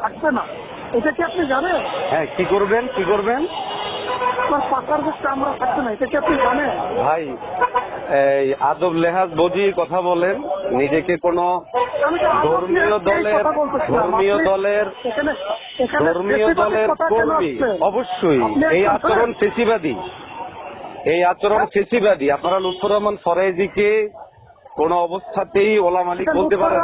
থাকবে না। এটা কি আপনি জানেন? হ্যাঁ কি করবেন? কি করবেন? আপনার পাকার যে চামড়া থাকবে না। এটা কি আপনি জানেন? ভাই এই আদব লেহাজ বুঝি কথা বলেন। নিজেকে কোনো ধর্মীয় দলের ধর্মীয় দলের ধর্মীয় দলের কর্মী। অবশ্যই। এই আচরণ। ফেসিবাদী। এই আচরণ ফেসিবাদী। আপনারা লুৎফর রহমান ফরাইজিকে কোন অবস্থাতেই ওলা মালিক বলতে পারেন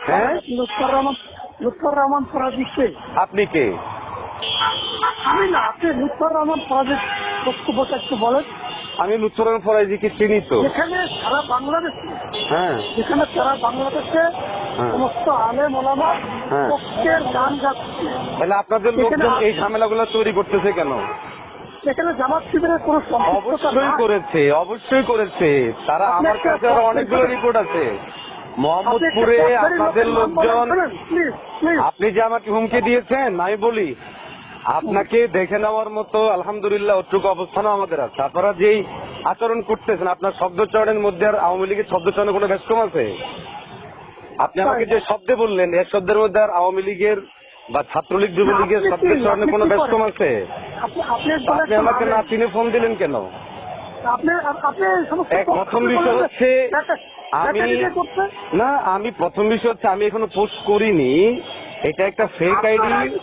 হ্যাঁ? লুৎফর রহমান লুৎফর রহমান ফরাজি কে আপনি কে? আমি না আপনি লুৎফর রহমান ফরাজির বক্তব্যটা একটু বলেন। আমি লুৎফর রহমান ফরাইজিকে চিনি তো? যেখানে সারা বাংলাদেশে হ্যাঁ। যেখানে সারা বাংলাদেশে হ্যাঁ। সমস্ত আলেম ওলামা হ্যাঁ। পক্ষের গান গাচ্ছে। তাহলে আপনাদের লোকজন এই ঝামেলাগুলো তৈরি করতেছে কেন? সেখানে জামাত শিবিরের কোনো অবশ্যই করেছে অবশ্যই করেছে। তারা আমার কাছে অনেকগুলো রিপোর্ট আছে। মোহাম্মদপুরে আপনি আপনাদের লোকজন। আপনি যে আমাকে হুমকি দিয়েছেন আমি বলি আপনাকে দেখে নেওয়ার মতো আলহামদুলিল্লাহ ওটুকু অবস্থানও আমাদের আছে। আপনারা যেই আচরণ করতেছেন আপনার শব্দচয়নের মধ্যে আর আওয়ামী লীগের শব্দচয়নে কোনো ব্যস্তম আছে? আপনি আমাকে যে শব্দে বললেন এক শব্দের মধ্যে আর আওয়ামী লীগের বা ছাত্রলীগ যুবলীগের শব্দচয়নে কোনো ব্যস্তম আছে? আপনি আমাকে না চিনে ফোন দিলেন কেন? প্রথম বিষয় হচ্ছে আমি না আমি প্রথম বিষয় হচ্ছে আমি এখনও পোস্ট করিনি। এটা একটা ফেক আইডি।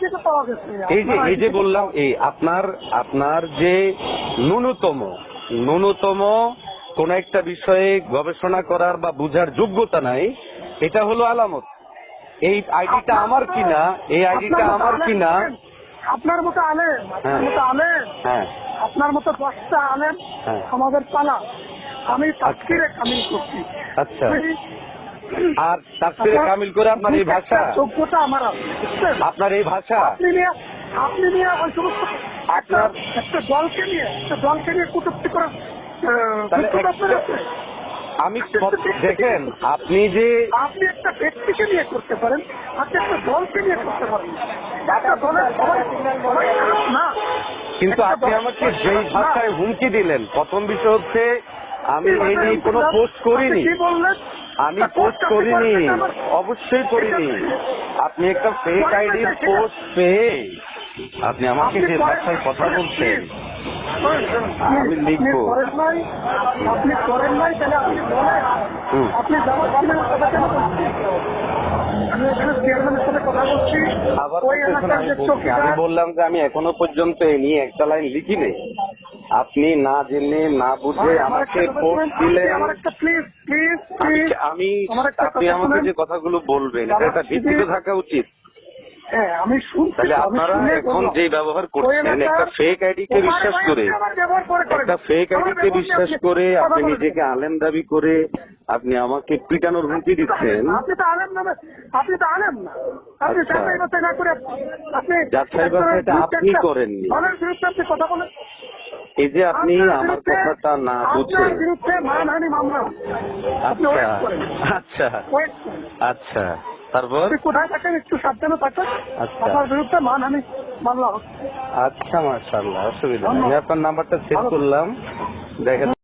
এই যে এই যে বললাম এই আপনার আপনার যে ন্যূনতম ন্যূনতম কোন একটা বিষয়ে গবেষণা করার বা বুঝার যোগ্যতা নাই এটা হলো আলামত। এই আইডিটা আমার কিনা এই আইডিটা আমার কিনা আপনার মতো আলেম আপনার হ্যাঁ। মতো আলেম। হ্যাঁ। আপনার মতো দশটা আলেম হ্যাঁ। আমাদের পালা। আমি তাস্কিরে কামিল করছি। আচ্ছা। আর কামিল করে আপনার এই ভাষা? যোগ্যতা আমার আছে আপনার এই ভাষা? আপনি নিয়ে আপনি নিয়ে ওই সমস্ত আপনার- একটা দলকে নিয়ে একটা দলকে নিয়ে কটূক্তি করার? আমি দেখেন আপনি যে আপনি একটা ব্যক্তিকে নিয়ে করতে পারেন আপনি একটা দলকে নিয়ে করতে পারেন। একটা দলের সবাই না কিন্তু আপনি আমাকে যেই ভাষায় হুমকি দিলেন প্রথম বিষয় হচ্ছে আমি এই নিয়ে কোনো পোস্ট করিনি। আমি পোস্ট করিনি। অবশ্যই করিনি। আপনি একটা ফেক আইডি পোস্ট পেয়ে আপনি আমাকে যে ভাষায় কথা বলছেন আমি লিখব। আপনি করেন নাই তাহলে আপনি বলেন আপনি কথা কেন আমি বললাম যে আমি এখনও পর্যন্ত এ নিয়ে একটা লাইন লিখিনি। আপনি না জেনে না বুঝে আমাকে পোস্ট দিলেন। আমি আমার আপনি আমাকে যে কথাগুলো বলবেন এটা একটা ভিত্তিতে থাকা উচিত। হ্যাঁ আমি শুনছি তাহলে আপনারা এখন যে ব্যবহার করছেন একটা ফেক আইডিকে বিশ্বাস করে। একটা ফেক আইডিকে বিশ্বাস করে আপনি নিজেকে আলেম দাবি করে আপনি আমাকে পিটানোর হুমকি দিচ্ছেন। আপনি করেননি। এই যে আপনি আমার কথাটা না বুঝে মানহানি মামলা। আচ্ছা। আচ্ছা। আচ্ছা। তারপর? কোথায় থাকেন একটু সাবধানে থাকেন। আচ্ছা। আপনার বিরুদ্ধে মানহানি মামলা মানলাম আচ্ছা মার্শাল্লাহ অসুবিধা আমি আপনার নাম্বারটা সেভ করলাম। দেখেন